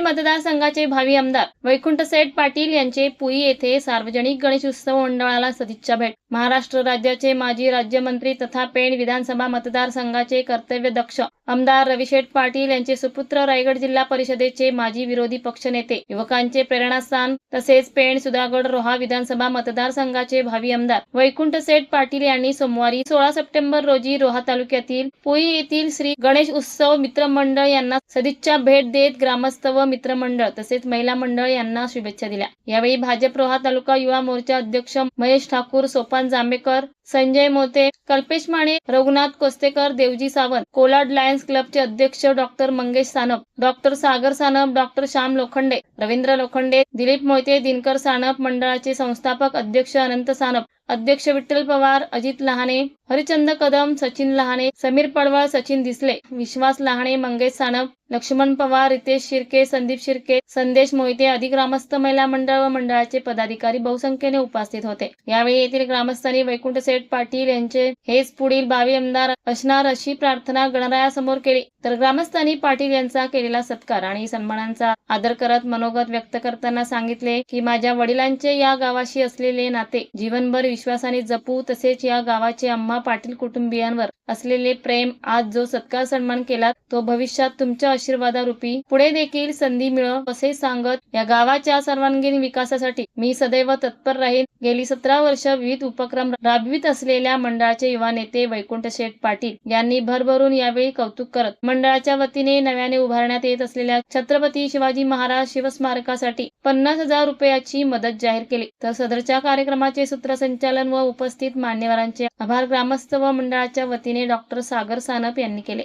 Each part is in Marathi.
मतदारसंघाचे भावी आमदार वैकुंठ सेठ पाटील यांचे पुई येथे सार्वजनिक गणेश उत्सव मंडळाला सदिच्छा भेट. महाराष्ट्र राज्याचे माजी राज्यमंत्री तथा पेण विधानसभा मतदारसंघाचे कर्तव्यदक्ष आमदार रविशेठ पाटील यांचे सुपुत्र रायगड जिल्हा परिषदेचे माजी विरोधी पक्षनेते युवकांचे प्रेरणास्थान तसेच पेण सुधागड रोहा विधानसभा मतदारसंघाचे भावी आमदार वैकुंठ सेठ पाटील यांनी सोमवारी सोळा सप्टेंबर रोजी रोहा तालुक्यातील पुई येथील श्री गणेश उत्सव मित्रमंडळ यांना सदिच्छा भेट देत ग्रामस्थ व मित्रमंडळ तसेच महिला मंडळ यांना शुभेच्छा दिल्या. यावेळी भाजप रोहा तालुका युवा मोर्चा अध्यक्ष महेश ठाकूर सोपान जांभेकर संजय मोते कल्पेश माने रघुनाथ कोस्तेकर देवजी सावंत कोलाड लायन्स क्लबचे अध्यक्ष doctor Mangesh Sanap doctor Sagar Sanap doctor Shyam Lokhande Ravindra Lokhande Dilip Mohite Dinkar Sanap मंडळाचे संस्थापक अध्यक्ष अनंत सानप अध्यक्ष विठ्ठल पवार अजित लहाने हरिचंद कदम सचिन लहाने समीर पडवळ सचिन दिसले विश्वास लहाने मंगेश सानप लक्ष्मण पवार रितेश शिर्के संदीप शिर्के संदेश मोहिते आदी ग्रामस्थ महिला मंडळ व मंडळाचे पदाधिकारी बहुसंख्येने उपस्थित होते. यावेळी येथील ग्रामस्थांनी वैकुंठ सेठ पाटील यांचे हेच पुढील भावी आमदार असणार अशी प्रार्थना गणरायासमोर केली. तर ग्रामस्थांनी पाटील यांचा केलेला सत्कार आणि सन्मानांचा आदर करत मनोगत व्यक्त करताना सांगितले की माझ्या वडिलांचे या गावाशी असलेले नाते जीवनभर विश्वासाने जपू तसेच या गावाचे आम्हा पाटील कुटुंबियांवर असलेले प्रेम आज जो सत्कार सन्मान केला तो भविष्यात तुमच्या आशीर्वादारूपी पुढे देखील संधी मिळो असे सांगत या गावाच्या सर्वांगीण विकासासाठी मी सदैव तत्पर राहीन. गेली सतरा वर्ष विविध उपक्रम राबवित असलेल्या मंडळाचे युवा नेते वैकुंठ शेठ पाटील यांनी भरभरून यावेळी कौतुक करत मंडळाच्या वतीने नव्याने उभारण्यात येत असलेल्या छत्रपती शिवाजी महाराज शिवस्मारकासाठी पन्नास हजार रुपयाची मदत जाहीर केली. तर सदरच्या कार्यक्रमाचे सूत्रसंचालन व उपस्थित मान्यवरांचे आभार. ग्रामस्थ व मंडळाच्या वतीने डॉक्टर सागर सानप यांनी केले.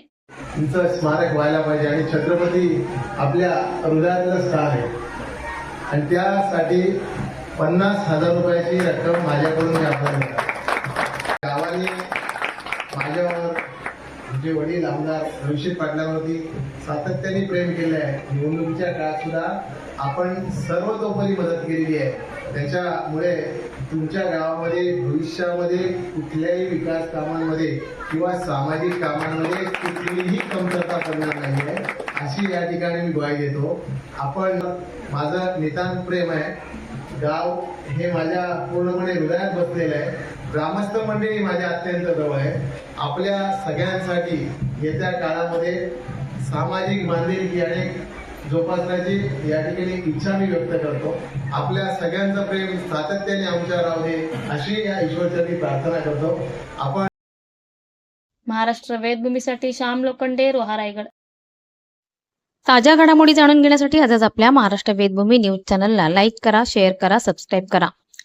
तिचं स्मारक व्हायला पाहिजे आणि छत्रपती आपल्या हृदयातलं स्थान आहे. आणि त्यासाठी पन्नास हजार रुपयाची रक्कम माझ्याकडून आमदार पाटलावरती सातत्याने प्रेम केलं आहे निवडणुकीच्या काळात सुद्धा आपण सर्वतोपरी मदत केलेली आहे. त्याच्यामुळे तुमच्या गावामध्ये भविष्यामध्ये कुठल्याही विकास कामांमध्ये किंवा सामाजिक कामांमध्ये कुठलीही कमतरता पडणार नाही आहे. अशी या ठिकाणी मी ग्वाही देतो. आपण माझं नितांत प्रेम आहे. गाव हे माझ्या पूर्णपणे हृदयात बसलेलं आहे. ग्रामस्थ मंडळी माझ्या अत्यंत जवळ आहे. आपल्या सगळ्यांसाठी येत्या काळामध्ये सामाजिक बांधिलकी आणि जोपासण्याची या ठिकाणी इच्छा मी व्यक्त करतो. आपल्या सगळ्यांचं प्रेम सातत्याने आमच्या राहू दे अशी या ईश्वरचरणी प्रार्थना करतो. आपण महाराष्ट्र वेदभूमीसाठी श्याम लोखंडे रोहा रायगड ताज्या घडामोडी जाणून घेण्यासाठी आजच आपल्या महाराष्ट्र वेदभूमी न्यूज चॅनलला लाईक करा शेअर करा सबस्क्राईब करा.